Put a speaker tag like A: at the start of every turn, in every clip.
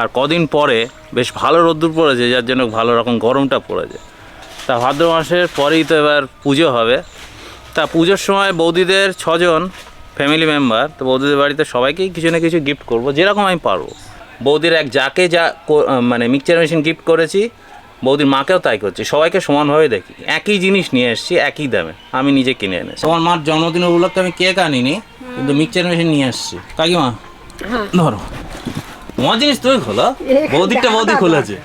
A: আর কদিন পরে বেশ ভালো রোদ্দুর পড়েছে যার জন্য ভালো রকম গরমটা পড়েছে। তা ভাদ্র মাসের পরেই তো এবার পুজো হবে। তা পুজোর সময় বৌদিদের ছজন ফ্যামিলি মেম্বার তো বৌদিদের বাড়িতে সবাইকেই কিছু না কিছু গিফট করব যেরকম আমি পারব। বৌদির এক যাকে যা মানে মিক্সচার মেশিন গিফট করেছি বৌদির মাকেও তাই করছি সবাইকে সমানভাবে দেখি। একই জিনিস নিয়ে এসেছি একই দামে আমি নিজে কিনে এনেছি। তোমার মার জন্মদিন উপলক্ষে আমি কেক আনিনি কিন্তু মিক্সচার মেশিন নিয়ে এসেছি। কাকিমা ধরো। তোমার জিনিস তুমি খোলো। বৌদিরটা বৌদি খুলেছে।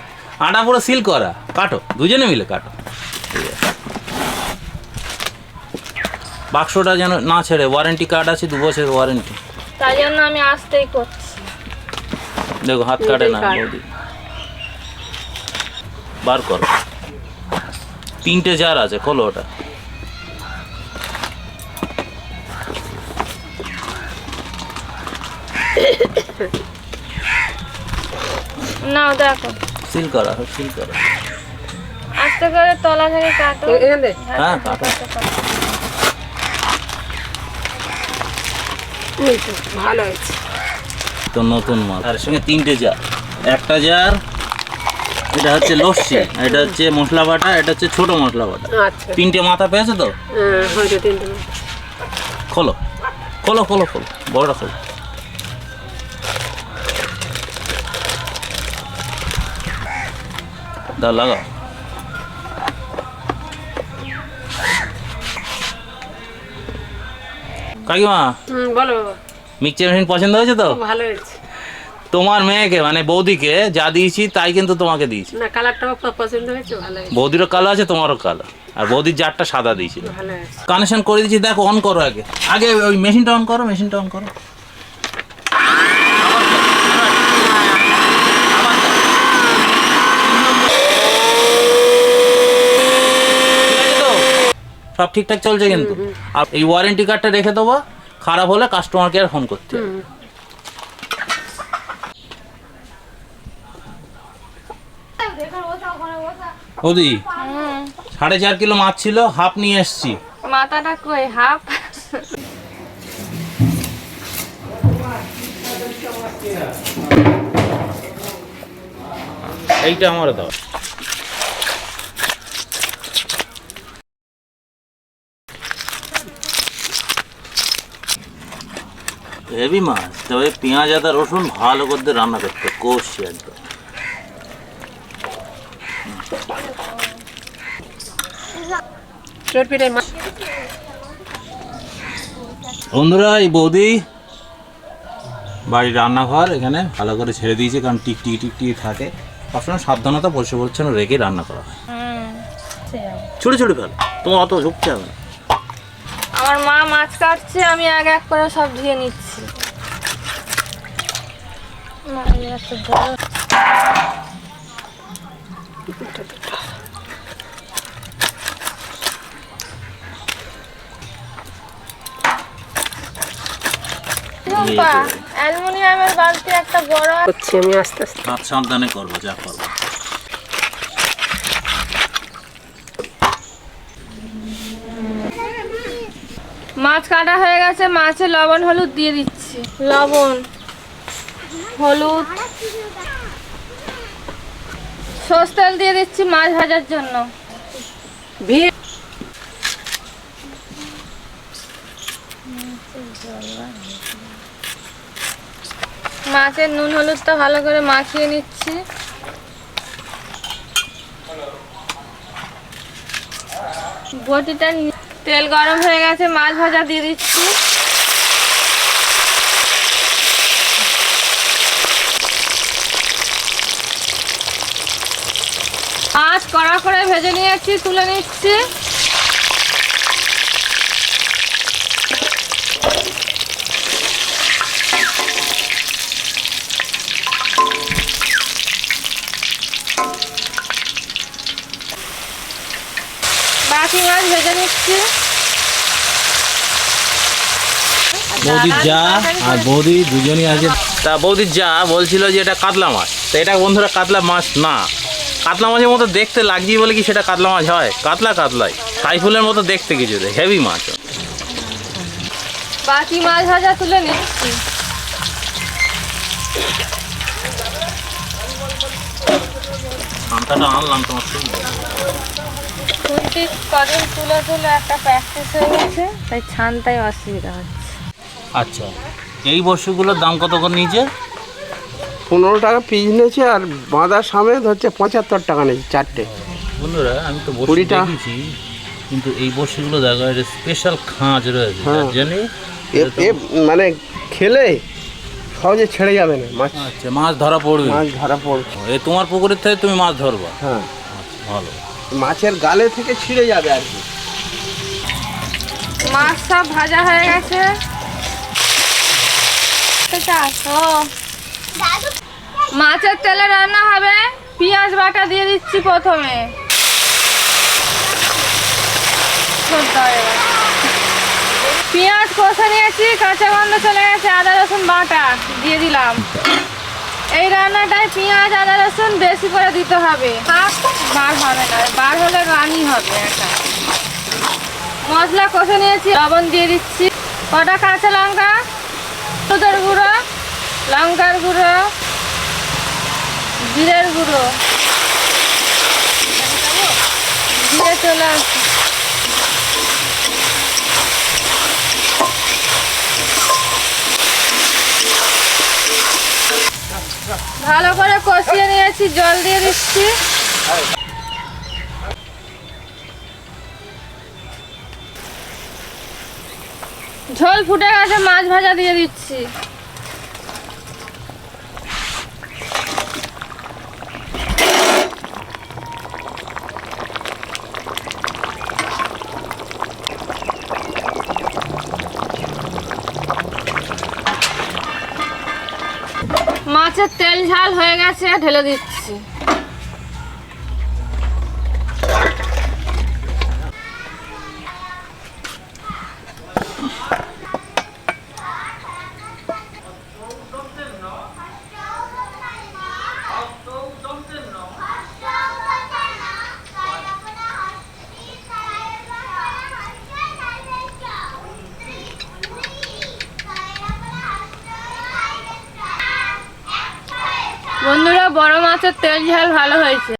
A: আটা পুরো সিল করা। কাটো দুজনে মিলে কাটো। বাক্সটা যেন না ছেড়ে ওয়ারেন্টি কার্ড আছে দু বছরের ওয়ারেন্টি
B: তাই জন্য আমি আসতেই করছি।
A: দেখো হাত কাটে না বৌদি। বার করো। তিনটে জার আছে খোলো ওটা।
B: নাও দেখো
A: সিল করা সিল করা।
B: আস্তে করে তলা থেকে কাটো।
C: এখান থেকে
A: হ্যাঁ কাটো
C: তো, ভালো হয়েছে।
A: তো নতুন মাল। তার সঙ্গে তিনটে জার। একটা জার এটা হচ্ছে লস্যি এটা হচ্ছে মশলা বাটা এটা হচ্ছে ছোট মশলা বাটা।
C: আচ্ছা।
A: তিনটে মাথা পেয়েছে তো?
C: হ্যাঁ,
A: খোলো। খোলো খোলো খোলো। বড়টা খোলো। দাও লাগাও কাকিমা
C: বলো
A: মিক্সচার মেশিন পছন্দ হয়েছে তো?
C: ভালো হয়েছে।
A: তোমার মেয়েকে মানে বৌদিকে যা দিয়েছি তাই কিন্তু তোমাকে দিয়েছি।
C: না পছন্দ হয়েছে ভালো
A: বৌদিরও কালো আছে তোমারও কালো আর বৌদির জারটা সাদা দিয়েছিল। কানেকশন করে দিচ্ছি দেখো অন করো আগে। আগে ওই মেশিনটা অন করো মেশিনটা অন করো। সব ঠিকঠাক চলছে কিন্তু। আর এই ওয়ারেন্টি কার্ডটা রেখে দেবো খারাপ হলে কাস্টমার কেয়ার ফোন করতে
C: হুম।
A: সাড়ে চার কিলো মাছ ছিল হাফ নিয়ে এসছি।
B: মাথাটা কই হাফ
A: এইটা আমার দাও হেভি মাছ। তবে পেঁয়াজ আদা রসুন ভালো করে রান্না করতে কষি একদম। বন্ধুরা এই বৌদি বাড়ির রান্নাঘর এখানে ভালো করে ছেড়ে দিয়েছে কারণ টিক টিক টিক টিক থাকে। সবসময় সাবধানতা পরিষ্কার পরিচ্ছন্ন রেখে রান্না করা হয়। ছুটে ছুটে ফেল। তোমার অত ঝুঁকতে হবে না
B: আমার মা মাছ কাটছে আমি এক এক করে সব ধুয়ে নিচ্ছি। অ্যালুমিনিয়ামের বালতি একটা বড়
C: করছি আমি আস্তে আস্তে।
A: সাবধানে করব যা করব।
B: মাছ কাটা হয়ে গেছে মাছে লবণ হলুদ দিয়ে দিচ্ছি। লবণ। হলুদ। সর্ষে তেল দিয়ে দিচ্ছি মাছ ভাজার জন্য। মাছের নুন হলুদটা ভালো করে মাখিয়ে নিচ্ছি। বটিটা তেল গরম হয়ে গেছে, মাছ ভাজা দিয়ে দিচ্ছি। মাছ কড়া করে ভেজে নিয়েছি, তুলে নিচ্ছি। মাছ ভেজে নিচ্ছি।
A: বৌদির যা আর বৌদি দুজনই আছে। তা বৌদির যা বলছিল যে এটা কাতলা মাছ। তো এটা বন্ধুরা কাতলা মাছ না। কাতলা মাছের মতো দেখতে লাগছি বলে কি সেটা কাতলা মাছ হয়? কাতলা কাতলাই। সাইফুলের মতো দেখতে কিছু হেভি মাছ।
B: বাকি মাছ ভাজা তুলে নিচ্ছি।
A: মাথাটা আনলাম তোমার সঙ্গে
B: কদিন তুলে তুলে একটা প্র্যাকটিস হয়ে গেছে তাই ছানটাই অসুবিধা হচ্ছে।
A: আচ্ছা এই বস্তুগুলোর দাম কত করে নিয়েছে?
D: পনেরো টাকা পিস নিয়েছে আর বাঁধা সামেত হচ্ছে পঁচাত্তর টাকা নিয়েছে চারটে।
A: বন্ধুরা আমি তো
D: কুড়িটা।
A: দেখেছি কিন্তু এই বস্তুগুলো দেখা এটা স্পেশাল খাঁজ রয়েছে।
D: হ্যাঁ।
A: যার জন্যে
D: মানে খেলে সহজে ছেড়ে যাবে না মাছ।
A: আচ্ছা মাছ ধরা পড়বে।
D: মাছ ধরা পড়ছে
A: এ তোমার পুকুরের থেকে তুমি মাছ ধরবা?
D: হ্যাঁ।
A: আচ্ছা, ভালো।
D: মাছের গালে থেকে ছিঁড়ে যাবে আর কি
B: মাছ সব ভাজা হয়ে গেছে। মাছের তেলে রান্না হবে, পেঁয়াজ বাটা দিয়ে দিচ্ছি প্রথমে। পেঁয়াজ কষে নিয়েছি, কাঁচা গন্ধ চলে গেছে, আদা রসুন বাটা দিয়ে দিলাম এই রান্নাটায় পেঁয়াজ, আদা, রসুন বেশি করে দিতে হবে। বার হবে না, বার হলে রানি হবে এটা মশলা কষে নিয়েছি, লবণ দিয়ে দিচ্ছি। কটা কাঁচা লঙ্কা, হলুদের গুঁড়ো, লঙ্কার গুঁড়ো, জিরের গুঁড়ো। জিরে চলে আসছে। ভালো করে কষিয়ে নিয়েছি জল দিয়ে দিচ্ছি। ঝোল ফুটে গেছে মাছ ভাজা দিয়ে দিচ্ছি। মাছের তেল ঝাল হয়ে গেছে ঢেলে দিচ্ছি। আছে মাছের তেল ঝাল ভালো হয়েছে।